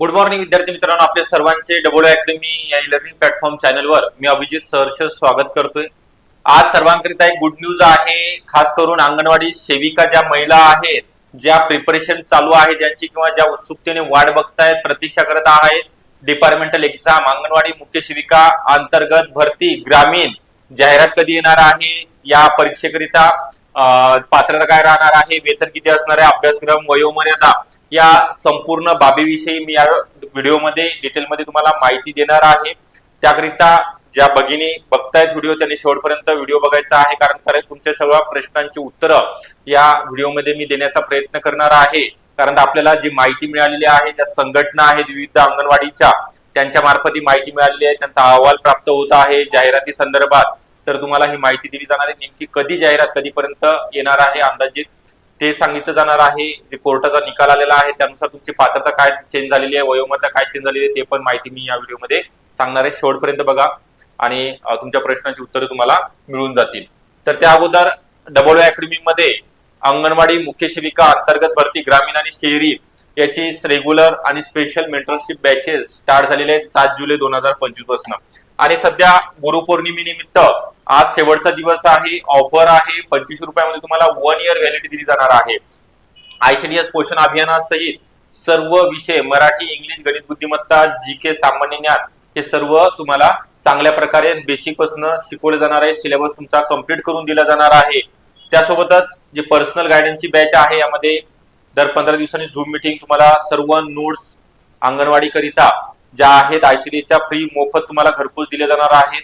Good morning विद्यार्थी मित्रांनो. आपल्या सर्वांचे डबल अकॅडमी या लर्निंग प्लॅटफॉर्म चॅनलवर मी अभिजित सहर्ष स्वागत करतोय. आज सर्वांकरिता एक गुड न्यूज आहे. खास करून अंगणवाडी सेविका ज्या महिला आहेत ज्या प्रिपरेशन चालू आहे ज्यांची किंवा ज्या उत्सुकतेने वाट बघतायत प्रतीक्षा करत आहेत डिपार्टमेंटल एक्झाम अंगणवाडी मुख्य सेविका अंतर्गत भरती ग्रामीण जाहिरात कधी येणार आहे या परीक्षेकरिता पात्रता काय राहणार आहे वेतन किती असणार आहे अभ्यासक्रम वयोमर्यादा या संपूर्ण बाबीविषयी मी या व्हिडिओमध्ये डिटेलमध्ये तुम्हाला माहिती देणार आहे. त्याकरिता ज्या भगिनी बघतायत व्हिडिओ त्यांनी शेवटपर्यंत व्हिडिओ बघायचा आहे कारण खरं तुमच्या सर्व प्रश्नांची उत्तरं या व्हिडिओमध्ये मी देण्याचा प्रयत्न करणार आहे. कारण आपल्याला जी माहिती मिळालेली आहे ज्या संघटना आहेत विविध अंगणवाडीच्या त्यांच्या मार्फत ही माहिती मिळालेली आहे त्यांचा अहवाल प्राप्त होत आहे जाहिराती संदर्भात. तर तुम्हाला ही माहिती दिली जाणार आहे. नेमकी कधी जाहिरात कधीपर्यंत येणार आहे अंदाजित ते सांगितलं जाणार आहे जे कोर्टाचा निकाल आलेला आहे त्यानुसार तुमची पात्रता काय चेंज झालेली आहे वयोमर्यादा काय चेंज झालेली आहे ते पण माहिती मी या व्हिडिओमध्ये सांगणार आहे. शेवटपर्यंत बघा आणि तुमच्या प्रश्नांची उत्तरं तुम्हाला मिळून जातील. तर त्या अगोदर डबल अकॅडमी मध्ये अंगणवाडी मुख्य सेविका अंतर्गत भरती ग्रामीण आणि शहरी याची रेग्युलर आणि स्पेशल मेंटरशिप बॅचेस स्टार्ट झालेले आहेत सात जुलै दोन हजार पंचवीसपासून. आणि सध्या गुरुपौर्णिमेनिमित्त आज शेवटचा दिवस आहे ऑफर आहे पंचवीस रुपयामध्ये तुम्हाला वन इयर व्हॅलिडिटी दिली जाणार आहे. आयसीडीएस पोषण अभियानासहित सर्व विषय मराठी इंग्लिश गणित बुद्धिमत्ता जी के सामान्य ज्ञान हे सर्व तुम्हाला चांगल्या प्रकारे बेसिकपासून शिकवलं जाणार आहे. सिलेबस तुमचा कंप्लीट करून दिला जाणार आहे. त्यासोबतच जे पर्सनल गायडन्सची बॅच आहे यामध्ये दर पंधरा दिवसांनी झूम मिटिंग तुम्हाला सर्व नोट्स अंगणवाडी करिता ज्या आहेत आयसीडीच्या फ्री मोफत तुम्हाला घरपोच दिले जाणार आहेत.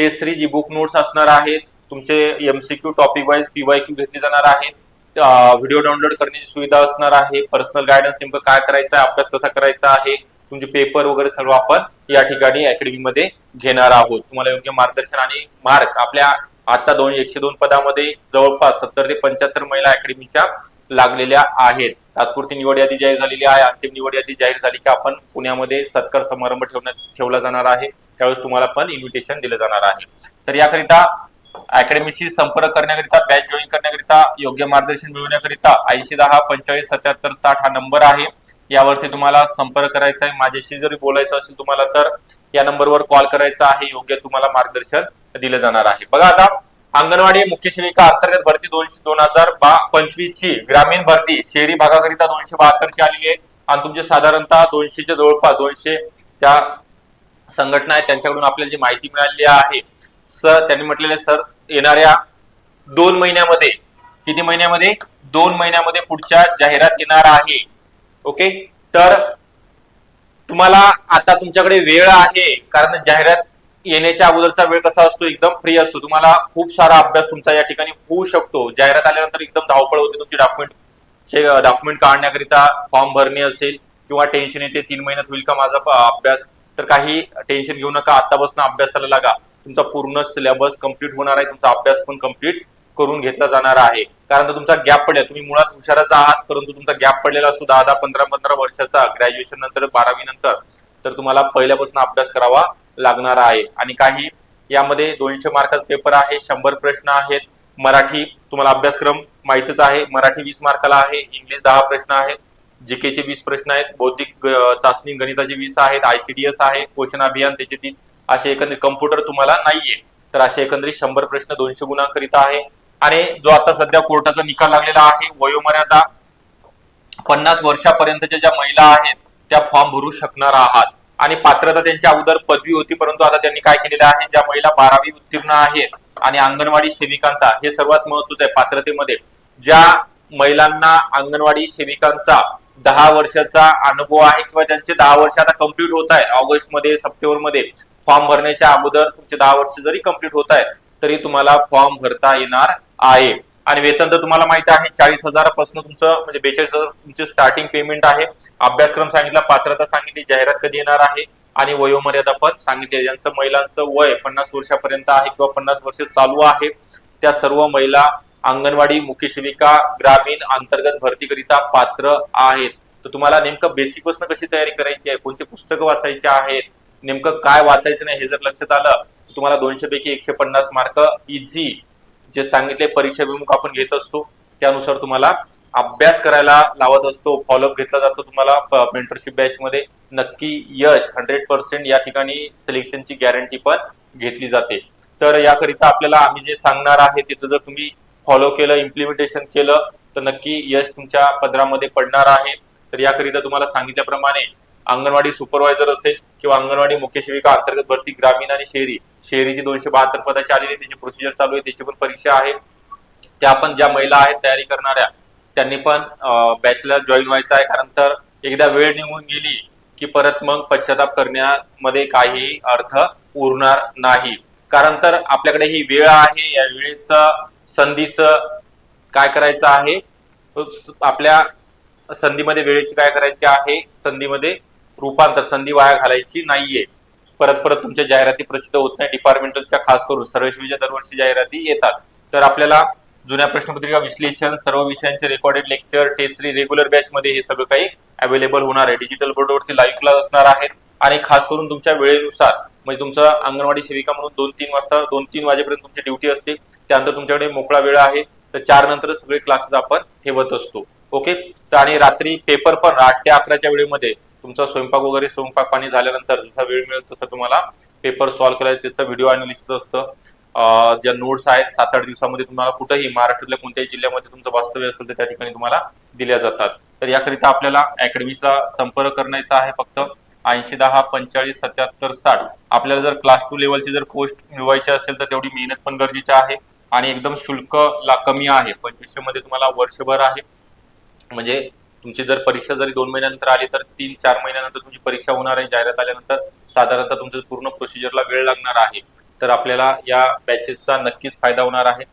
Test series e book notes असणार आहेत. तुमचे एमसीक्यू टॉपिक वाईज पीवायक्यू घेतले जाणार आहेत. व्हिडिओ डाउनलोड करण्याची सुविधा असणार आहे. पर्सनल गायडन्स नेमकं काय करायचं आहे अभ्यास कसा करायचा आहे तुमचे पेपर वगैरे सर्व आपण या ठिकाणी अकॅडमी मध्ये घेणार आहोत. तुम्हाला योग्य मार्गदर्शन आणि मार्क आपल्या आता दोन एकशे दोन पदामध्ये जवळपास सत्तर ते पंच्याहत्तर महिला अकॅडमीच्या लागलेल्या आहेत. तात्पुरती निवड यादी जाहीर झालेली आहे. अंतिम निवड यादी जाहीर झाली की आपण पुण्यामध्ये सत्कार समारंभ ठेवण्यात ठेवला जाणार आहे. त्यावेळेस तुम्हाला पण इन्व्हिटेशन दिलं जाणार आहे. तर याकरिता अकॅडमीशी संपर्क करण्याकरिता बॅच जॉईन करण्याकरिता योग्य मार्गदर्शन मिळवण्याकरिता ऐंशी दहा पंचेचाळीस सत्याहत्तर साठ हा नंबर आहे. यावरती तुम्हाला संपर्क करायचा आहे. माझ्याशी जरी बोलायचं असेल तुम्हाला तर या नंबरवर कॉल करायचा आहे. योग्य तुम्हाला मार्गदर्शन दिलं जाणार आहे. बघा आता अंगणवाडी मुख्य सेविका अंतर्गत भरती दोनशे दोन हजार पंचवीस ची ग्रामीण भरती. शहरी भागाकरिता दोनशे बहात्तर ची आलेली आहे. आणि तुमचे साधारणतः दोनशेच्या जवळपास दोनशे त्या संघटना आहेत. त्यांच्याकडून आपल्याला जी माहिती मिळालेली आहे. सर त्यांनी म्हटलेले सर येणाऱ्या दोन महिन्यामध्ये किती महिन्यामध्ये? दोन महिन्यामध्ये पुढच्या जाहिरात येणार आहे. ओके? तर तुम्हाला आता तुमच्याकडे वेळ आहे. कारण जाहिरात येण्याच्या अगोदरचा वेळ कसा असतो? एकदम फ्री असतो. तुम्हाला खूप सारा अभ्यास तुमचा या ठिकाणी होऊ शकतो. जाहिरात आल्यानंतर एकदम धावपळ होते तुमची डॉक्युमेंट डॉक्युमेंट काढण्याकरिता फॉर्म भरणे असेल किंवा टेन्शन येते तीन महिन्यात होईल का माझा अभ्यास? तर काही टेन्शन घेऊ नका. आतापासून अभ्यासाला लागा. तुमचा पूर्ण सिलेबस कंप्लीट होणार आहे. तुमचा अभ्यास पण कंप्लीट करून घेतला जाणार आहे. कारण तर तुमचा गॅप पडला. तुम्ही मुळात हुशाराचा आहात परंतु तुमचा गॅप पडलेला असतो दहा दहा पंधरा पंधरा वर्षाचा. ग्रॅज्युएशन नंतर बारावी नंतर. तर तुम्हाला पहिल्यापासून अभ्यास करावा लागणार आहे. आणि काही यामध्ये दोनशे मार्काचा पेपर आहे शंभर प्रश्न आहेत. मराठी तुम्हाला अभ्यासक्रम माहितच आहे. मराठी वीस मार्काला आहे इंग्लिश दहा प्रश्न आहेत. जीके चे वीस प्रश्न आहेत बौद्धिक चाचणी गणिताचे वीस आहेत आयसीडीएस आहे पोषण अभियान त्याचे तीस. असे एकंदरीत कम्प्युटर तुम्हाला नाहीये. तर असे एकंदरीत शंभर प्रश्न दोनशे गुणांकरिता आहे. आणि जो आता सध्या कोर्टाचा निकाल लागलेला आहे वयोमर्यादा पन्नास वर्षापर्यंतच्या ज्या महिला आहेत त्या फॉर्म भरू शकणार आहात. आणि पात्रता त्यांच्या अगोदर पदवी होती परंतु आता त्यांनी काय केलेलं आहे ज्या महिला बारावी उत्तीर्ण आहेत आणि अंगणवाडी सेविकांचा हे सर्वात महत्वाचं आहे पात्रतेमध्ये ज्या महिलांना अंगणवाडी सेविकांचा दहा वर्षाचा अनुभव आहे किंवा त्यांचे दहा वर्ष आता कंप्लीट होत आहे ऑगस्टमध्ये सप्टेंबरमध्ये फॉर्म भरण्याच्या अगोदर तुमचे दहा वर्ष जरी कंप्लीट होत आहे तरी तुम्हाला फॉर्म भरता येणार आहे. आणि वेतन तर तुम्हाला माहिती आहे चाळीस हजारापासून तुमचं म्हणजे बेचाळीस हजार तुमचे स्टार्टिंग पेमेंट आहे. अभ्यासक्रम सांगितला पात्रता सांगितली जाहिरात कधी येणार आहे आणि वयोमर्यादा पण सांगितली ज्यांचं महिलांचं वय पन्नास वर्षापर्यंत आहे किंवा पन्नास वर्ष चालू आहे त्या सर्व महिला अंगणवाडी मुख्य सेविका ग्रामीण अंतर्गत भरतीकरिता पात्र आहेत. तर तुम्हाला नेमकं बेसिकपासून कशी तयारी करायची आहे? कोणती पुस्तकं वाचायचे आहेत? नेमकं काय वाचायचं नाही हे जर लक्षात आलं तर तुम्हाला दोनशे पैकी एकशे पन्नास मार्क इझी जे सांगितले परीक्षा विमुख आपण घेत असतो त्यानुसार तुम्हाला अभ्यास करायला लावत असतो फॉलोअप घेतला जातो तुम्हाला मेंटरशिप बॅच मध्ये. नक्की यश हंड्रेड पर्सेंट या ठिकाणी सिलेक्शनची गॅरंटी पण घेतली जाते. तर याकरिता आपल्याला आम्ही जे सांगणार आहे तिथं जर तुम्ही फॉलो केलं इम्प्लिमेंटेशन केलं तर नक्की यश तुमच्या पदरामध्ये पडणार आहे. तर याकरिता तुम्हाला सांगितल्याप्रमाणे अंगणवाडी सुपरवायझर असेल किंवा अंगणवाडी मुख्य सेविका अंतर्गत भरती ग्रामीण आणि शहरी शहरीची दोनशे बहात्तर पदाची आलेली त्याची प्रोसिजर चालू आहे त्याची पण परीक्षा आहे. त्या पण ज्या महिला आहेत तयारी करणाऱ्या त्यांनी पण बॅचलर जॉईन व्हायचं आहे. कारण तर एकदा वेळ निघून गेली की परत मग पश्चाताप करण्यामध्ये काही अर्थ उरणार नाही. कारण तर आपल्याकडे ही वेळ आहे या वेळेचं संधीचं काय करायचं आहे? आपल्या संधीमध्ये वेळेची काय करायची आहे? संधीमध्ये रूपांतर संधी वाया घालायची नाहीये. परत परत तुमच्या जाहिराती प्रसिद्ध होत नाही. डिपार्टमेंटलच्या खास करून सर्वेश्वरीच्या दरवर्षी जाहिराती येतात. तर आपल्याला जुन्या प्रश्नपत्रिका विश्लेषण सर्व विषयांचे रेकॉर्डेड लेक्चर टेस्टरी रेग्युलर बॅच मध्ये हे सगळं काही अवेलेबल होणार आहे. डिजिटल बोर्डवरती लाईव्ह क्लास असणार आहेत. आणि खास करून तुमच्या वेळेनुसार म्हणजे तुमचं अंगणवाडी सेविका म्हणून दोन तीन वाजता दोन तीन वाजेपर्यंत तुमची ड्युटी असते. त्यानंतर तुमच्याकडे मोकळा वेळ आहे. तर चार नंतर सगळे क्लासेस आपण ठेवत असतो. ओके तर आणि रात्री पेपर पण आठ ते अकराच्या वेळेमध्ये तुमचा स्वयंपाक वगैरे स्वयंपाक पाणी झाल्यानंतर जसा वेळ मिळेल तसं तुम्हाला पेपर सॉल्व्ह करायचं त्याचं व्हिडिओ अनालिसिस असतं. ज्या नोट्स आहेत सात आठ दिवसामध्ये तुम्हाला कुठेही महाराष्ट्रातल्या कोणत्याही जिल्ह्यामध्ये तुमचं वास्तव्य असेल तर त्या ठिकाणी तुम्हाला दिल्या जातात. तर याकरिता आपल्याला अकॅडमीचा संपर्क करण्याचा आहे फक्त. ऐंशी दहा पंचेचाळीस सत्याहत्तर साठ. आपल्याला जर क्लास टू लेवलची जर पोस्ट मिळवायची असेल तर तेवढी मेहनत पण गरजेची आहे. आणि एकदम शुल्क ला कमी आहे. पंचवीसशे मध्ये तुम्हाला वर्षभर आहे. म्हणजे तुमची जर परीक्षा जरी दोन महिन्यानंतर आली तर तीन चार महिन्यानंतर तुमची परीक्षा होणार आहे. जाहिरात आल्यानंतर साधारणतः तुमचं पूर्ण प्रोसिजरला वेळ लागणार आहे तर आपल्याला या बॅचेसचा नक्कीच फायदा होणार आहे.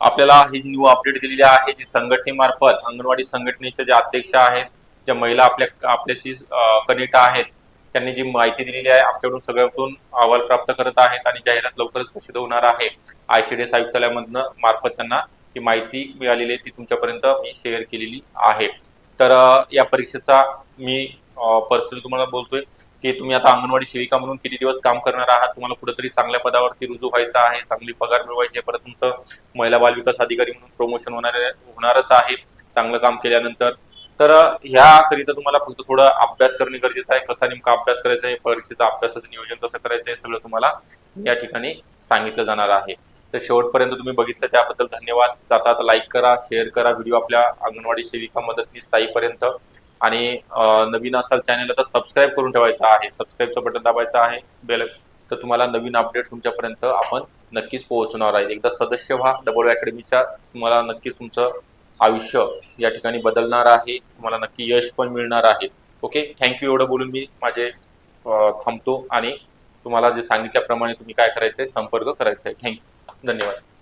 आपल्याला ही जी न्यू अपडेट दिलेली आहे जी संघटनेमार्फत अंगणवाडी संघटनेच्या ज्या अध्यक्ष आहेत ज्या महिला आपल्या आपल्याशी कनेक्ट आहेत त्यांनी जी माहिती दिलेली आहे आमच्याकडून सगळ्यातून अहवाल प्राप्त करत आहेत आणि जाहिरात लवकरच प्रसिद्ध होणार आहे. आयसीडीएस आयुक्तालयामधनं मार्फत त्यांना ही माहिती मिळालेली आहे ती तुमच्यापर्यंत मी शेअर केलेली आहे. तर या परीक्षेचा मी पर्सनली तुम्हाला बोलतोय की तुम्ही आता अंगणवाडी सेविका म्हणून किती दिवस काम करणार आहात? तुम्हाला कुठेतरी चांगल्या पदावरती रुजू व्हायचं आहे चांगली पगार मिळवायची आहे. परत तुमचं महिला बाल विकास अधिकारी म्हणून प्रमोशन होणार होणारच आहे. चांगलं काम केल्यानंतर. तर ह्याकरिता तुम्हाला फक्त थोडं अभ्यास करणे गरजेचं आहे. कसा नेमका अभ्यास करायचा आहे परीक्षेचा अभ्यासाचं नियोजन कसं करायचं आहे सगळं तुम्हाला या ठिकाणी सांगितलं जाणार आहे. तर शेवटपर्यंत तुम्ही बघितलं त्याबद्दल धन्यवाद. जाता आता लाईक करा शेअर करा व्हिडिओ आपल्या अंगणवाडी सेविका मदतनीस ताईपर्यंत. आणि नवीन असाल चॅनलला तर सबस्क्राईब करून ठेवायचं आहे. सबस्क्राईबचं बटन दाबायचं आहे. बेल तर तुम्हाला नवीन अपडेट तुमच्यापर्यंत आपण नक्कीच पोहोचणार आहे. एकदा सदस्य व्हा. डबल अकॅडमीच्या तुम्हाला नक्कीच तुमचं आयुष्य या ठिकाणी बदलणार आहे. तुम्हाला नक्की यश पण मिळणार आहे. ओके थँक्यू एवढं बोलून मी माझे थांबतो. आणि तुम्हाला जे सांगितल्याप्रमाणे तुम्ही काय करायचंय संपर्क करायचा आहे थँक्यू धन्यवाद